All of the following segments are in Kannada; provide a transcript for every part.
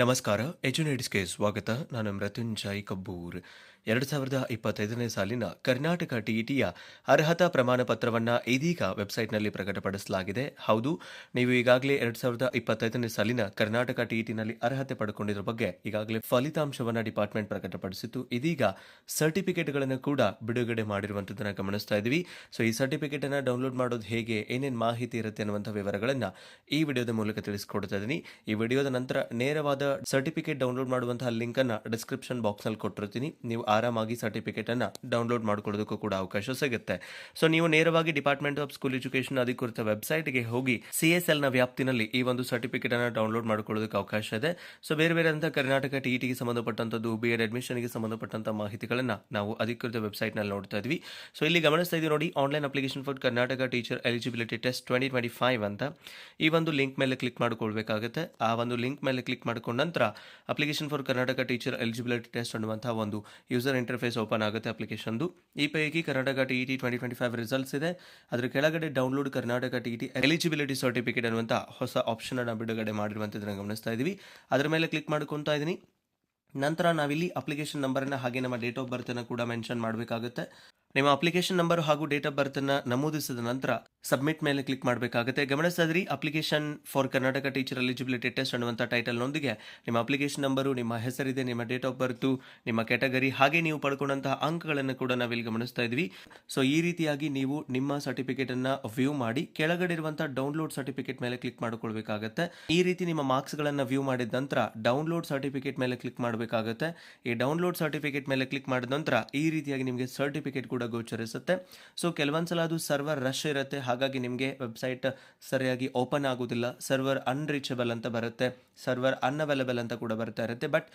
ನಮಸ್ಕಾರ ಎಜುನೇಟ್ಸ್ಗೆ ಸ್ವಾಗತ. ನಾನು ಮೃತ್ಯುಂಜಯ್ ಕಬ್ಬೂರ್. ಎರಡು ಸಾವಿರದ ಇಪ್ಪತ್ತೈದನೇ ಸಾಲಿನ ಕರ್ನಾಟಕ ಟಿಇಟಿಯ ಅರ್ಹತಾ ಪ್ರಮಾಣ ಪತ್ರವನ್ನು ಇದೀಗ ವೆಬ್ಸೈಟ್ನಲ್ಲಿ ಪ್ರಕಟಪಡಿಸಲಾಗಿದೆ. ಹೌದು, ನೀವು ಈಗಾಗಲೇ ಎರಡು ಸಾವಿರದ ಇಪ್ಪತ್ತೈದನೇ ಸಾಲಿನ ಕರ್ನಾಟಕ ಟಿಇಟಿನಲ್ಲಿ ಅರ್ಹತೆ ಪಡ್ಕೊಂಡಿರೋ ಬಗ್ಗೆ ಈಗಾಗಲೇ ಫಲಿತಾಂಶವನ್ನು ಡಿಪಾರ್ಟ್ಮೆಂಟ್ ಪ್ರಕಟಪಡಿಸಿತ್ತು. ಇದೀಗ ಸರ್ಟಿಫಿಕೇಟ್ಗಳನ್ನು ಕೂಡ ಬಿಡುಗಡೆ ಮಾಡಿರುವಂಥದ್ದನ್ನು ಗಮನಿಸ್ತಾ ಇದ್ದೀವಿ. ಸೊ, ಈ ಸರ್ಟಿಫಿಕೇಟ್ ಅನ್ನು ಡೌನ್ಲೋಡ್ ಮಾಡೋದು ಹೇಗೆ, ಏನೇನು ಮಾಹಿತಿ ಇರುತ್ತೆ ಅನ್ನುವಂಥ ವಿವರಗಳನ್ನು ಈ ವಿಡಿಯೋದ ಮೂಲಕ ತಿಳಿಸ್ಕೊಡ್ತಾ ಇದ್ದೀನಿ. ಈ ವಿಡಿಯೋದ ನಂತರ ನೇರವಾದ ಸರ್ಟಿಫಿಕೇಟ್ ಡೌನ್ಲೋಡ್ ಮಾಡುವಂತಹ ಲಿಂಕ್ ಅನ್ನ ಡಿಸ್ಕ್ರಿಪ್ಷನ್ ಬಾಕ್ಸ್ನಲ್ಲಿ ಕೊಟ್ಟಿರ್ತೀನಿ. ನೀವು ಆರಾಮಾಗಿ ಸರ್ಟಿಫಿಕೇಟ್ ಅನ್ನ ಡೌನ್ಲೋಡ್ ಮಾಡ್ಕೊಳ್ಳೋದಕ್ಕೂ ಕೂಡ ಅವಕಾಶ ಸಿಗುತ್ತೆ. ಸೊ ನೀವು ನೇರವಾಗಿ ಡಿಪಾರ್ಟ್ಮೆಂಟ್ ಆಫ್ ಸ್ಕೂಲ್ ಎಜುಕೇಶನ್ ಅಧಿಕೃತ ವೆಬ್ಸೈಟ್ಗೆ ಹೋಗಿ ಸಿ ಎಸ್ ಎಲ್ನ ವ್ಯಾಪ್ತಿನಲ್ಲಿ ಈ ಒಂದು ಸರ್ಟಿಫಿಕೇಟ್ ಅನ್ನ ಡೌನ್ಲೋಡ್ ಮಾಡ್ಕೊಳ್ಳೋದಕ್ಕೆ ಅವಕಾಶ ಇದೆ. ಸೊ ಬೇರೆ ಬೇರೆ ಅಂತ ಕರ್ನಾಟಕ ಟಿಇಟಿಗೆ ಸಂಬಂಧಪಟ್ಟಂತದ್ದು ಬಿ ಎಡ್ ಅಡ್ಮಿಷನ್ಗೆ ಸಂಬಂಧಪಟ್ಟಂತ ಮಾಹಿತಿಗಳನ್ನ ನಾವು ಅಧಿಕೃತ ವೆಬ್ಸೈಟ್ನಲ್ಲಿ ನೋಡ್ತಾ ಇದ್ವಿ. ಸೊ ಇಲ್ಲಿ ಗಮನಿಸ್ತಾ ಇದೀವಿ ನೋಡಿ online application for Karnataka teacher eligibility test twenty twenty five ಅಂತ. ಈ ಒಂದು ಲಿಂಕ್ ಮೇಲೆ ಕ್ಲಿಕ್ ಮಾಡ್ಕೊಳ್ಬೇಕಾಗುತ್ತೆ. ಆ ಒಂದು ಲಿಂಕ್ ಮೇಲೆ ಕ್ಲಿಕ್ ಮಾಡ್ಕೊಂಡ ನಂತರ application for Karnataka teacher eligibility test ಅನ್ನುವಂಥ ಒಂದು ಯೂಸರ್ ಇಂಟರ್ಫೇಸ್ ಓಪನ್ ಆಗುತ್ತೆ ಅಪ್ಲಿಕೇಶನ್ದು ಈ ಪೈಕಿ Karnataka T T twenty twenty five results ಇದೆ. ಅದರ ಕೆಳಗಡೆ download Karnataka T T eligibility certificate ಅನ್ನುವಂಥ ಹೊಸ ಆಪ್ಷನ್ ಅನ್ನು ಬಿಡುಗಡೆ ಮಾಡಿರುವಂಥದ್ದನ್ನು ಗಮನಿಸ್ತಾ ಇದ್ದೀವಿ ಅದರ ಮೇಲೆ ಕ್ಲಿಕ್ ಮಾಡ್ಕೊತಾ ಇದ್ದೀನಿ ನಂತರ ನಾವಿಲ್ಲಿ ಅಪ್ಲಿಕೇಶನ್ ನಂಬರನ್ನು ಹಾಗೆ ನಮ್ಮ ಡೇಟ್ ಆಫ್ ಬರ್ತನ್ನು ಕೂಡ ಮೆನ್ಷನ್ ಮಾಡಬೇಕಾಗುತ್ತೆ. ನಿಮ್ಮ ಅಪ್ಲಿಕೇಶನ್ ನಂಬರ್ ಹಾಗೂ ಡೇಟ್ ಆಫ್ ಬರ್ತ್ ಅನ್ನು ನಮೂದಿಸಿದ ನಂತರ ಸಬ್ಮಿಟ್ ಮೇಲೆ ಕ್ಲಿಕ್ ಮಾಡಬೇಕಾಗುತ್ತೆ. ಗಮನಿಸಿದ್ರಿ application for Karnataka teacher eligibility test ಅನ್ನುವಂಥ ಟೈಟಲ್ನೊಂದಿಗೆ ನಿಮ್ಮ ಅಪ್ಲಿಕೇಶನ್ ನಂಬರು, ನಿಮ್ಮ ಹೆಸರಿದೆ, ನಿಮ್ಮ ಡೇಟ್ ಆಫ್ ಬರ್ತು, ನಿಮ್ಮ ಕ್ಯಾಟಗರಿ ಹಾಗೆ ನೀವು ಪಡ್ಕೊಂಡಂತಹ ಅಂಕಗಳನ್ನು ಕೂಡ ನಾವಿಲ್ಲಿ ಗಮನಿಸ್ತಾ ಇದ್ವಿ. ಸೊ ಈ ರೀತಿಯಾಗಿ ನೀವು ನಿಮ್ಮ ಸರ್ಟಿಫಿಕೇಟ್ ಅನ್ನ ವ್ಯೂ ಮಾಡಿ, ಕೆಳಗಡೆ ಇರುವಂತಹ ಡೌನ್ಲೋಡ್ ಸರ್ಟಿಫಿಕೇಟ್ ಮೇಲೆ ಕ್ಲಿಕ್ ಮಾಡ್ಕೊಳ್ಬೇಕಾಗುತ್ತೆ. ಈ ರೀತಿ ನಿಮ್ಮ ಮಾರ್ಕ್ಸ್ ಗಳನ್ನ ವ್ಯೂ ಮಾಡಿದ ನಂತರ ಡೌನ್ಲೋಡ್ ಸರ್ಟಿಫಿಕೇಟ್ ಮೇಲೆ ಕ್ಲಿಕ್ ಮಾಡಬೇಕಾಗುತ್ತೆ. ಈ ಡೌನ್ಲೋಡ್ ಸರ್ಟಿಫಿಕೇಟ್ ಮೇಲೆ ಕ್ಲಿಕ್ ಮಾಡಿದ ನಂತರ ಈ ರೀತಿಯಾಗಿ ನಿಮಗೆ ಸರ್ಟಿಫಿಕೇಟ್ ಕೂಡ ಗೋಚರಿಸುತ್ತೆ. ಸೊ ಕೆಲವೊಂದ್ಸಲ ಅದು ಸರ್ವರ್ ರಶ್ ಇರುತ್ತೆ. ಹಾಗಾಗಿ ನಿಮಗೆ ವೆಬ್ಸೈಟ್ ಸರಿಯಾಗಿ ಓಪನ್ ಆಗೋದಿಲ್ಲ. ಸರ್ವರ್ ಅನ್ರೀಚಬಲ್ ಅಂತ ಬರುತ್ತೆ. ಸರ್ವರ್ ಅನ್ಅವೈಲಬಲ್ ಅಂತ ಕೂಡ ಬರ್ತಾ ಇರುತ್ತೆ. ಬಟ್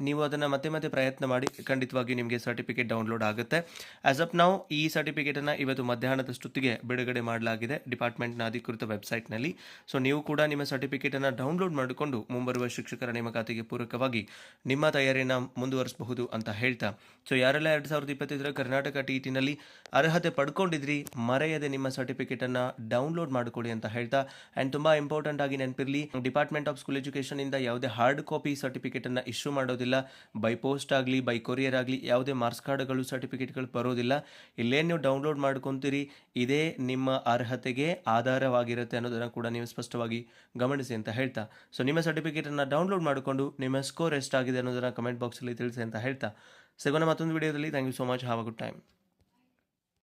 ನೀವು ಅದನ್ನು ಮತ್ತೆ ಮತ್ತೆ ಪ್ರಯತ್ನ ಮಾಡಿ ಖಂಡಿತವಾಗಿ ನಿಮಗೆ ಸರ್ಟಿಫಿಕೇಟ್ ಡೌನ್ಲೋಡ್ ಆಗುತ್ತೆ. ಆಸ್ ಅಪ್ ನಾವು ಈ ಸರ್ಟಿಫಿಕೇಟನ್ನು ಇವತ್ತು ಮಧ್ಯಾಹ್ನದಷ್ಟೊತ್ತಿಗೆ ಬಿಡುಗಡೆ ಮಾಡಲಾಗಿದೆ ಡಿಪಾರ್ಟ್ಮೆಂಟ್ನ ಅಧಿಕೃತ ವೆಬ್ಸೈಟ್ನಲ್ಲಿ ಸೊ ನೀವು ಕೂಡ ನಿಮ್ಮ ಸರ್ಟಿಫಿಕೇಟನ್ನು ಡೌನ್ಲೋಡ್ ಮಾಡಿಕೊಂಡು ಮುಂಬರುವ ಶಿಕ್ಷಕರ ನೇಮಕಾತಿಗೆ ಪೂರಕವಾಗಿ ನಿಮ್ಮ ತಯಾರಿಯನ್ನು ಮುಂದುವರಿಸಬಹುದು ಅಂತ ಹೇಳ್ತಾ. ಸೊ ಯಾರೆಲ್ಲ ಎರಡು ಸಾವಿರದ ಇಪ್ಪತ್ತೈದರ ಕರ್ನಾಟಕ ಟಿ ಟಿನಲ್ಲಿ ಅರ್ಹತೆ ಪಡ್ಕೊಂಡಿದ್ರಿ, ಮರೆಯದೆ ನಿಮ್ಮ ಸರ್ಟಿಫಿಕೇಟನ್ನು ಡೌನ್ಲೋಡ್ ಮಾಡಿಕೊಡಿ ಅಂತ ಹೇಳ್ತಾ ಆ್ಯಂಡ್ ತುಂಬ ಇಂಪಾರ್ಟೆಂಟ್ ಆಗಿ ನೆನಪಿರಲಿ ಡಿಪಾರ್ಟ್ಮೆಂಟ್ ಆಫ್ ಸ್ಕೂಲ್ ಎಜುಕೇಶನ್ ಇಂದ ಯಾವುದೇ ಹಾರ್ಡ್ ಕಾಪಿ ಸರ್ಟಿಫಿಕೇಟನ್ನು ಇಶ್ಯೂ ಮಾಡೋದಿಲ್ಲ ಬೈ ಪೋಸ್ಟ್ ಆಗಲಿ ಬೈ ಕೊರಿಯರ್ ಆಗಲಿ, ಯಾವುದೇ ಮಾರ್ಕ್ಸ್ ಕಾರ್ಡ್ಗಳು ಸರ್ಟಿಫಿಕೇಟ್ಗಳು ಬರೋದಿಲ್ಲ. ಇಲ್ಲೇ ನೀವು ಡೌನ್ಲೋಡ್ ಮಾಡ್ಕೊತೀರಿ, ಇದೇ ನಿಮ್ಮ ಅರ್ಹತೆಗೆ ಆಧಾರವಾಗಿರುತ್ತೆ ಅನ್ನೋದನ್ನು ಕೂಡ ನೀವು ಸ್ಪಷ್ಟವಾಗಿ ಗಮನಿಸಿ ಅಂತ ಹೇಳ್ತಾ. ಸೊ ನಿಮ್ಮ ಸರ್ಟಿಫಿಕೇಟನ್ನು ಡೌನ್ಲೋಡ್ ಮಾಡಿಕೊಂಡು ನಿಮ್ಮ ಸ್ಕೋರ್ ಎಷ್ಟಾಗಿದೆ ಅನ್ನೋದನ್ನು ಕಮೆಂಟ್ ಬಾಕ್ಸಲ್ಲಿ ತಿಳಿಸಿ ಅಂತ ಹೇಳ್ತಾ. ಸಿಗೋಣ ಮತ್ತೊಂದು ವಿಡಿಯೋದಲ್ಲಿ thank you so much have a good time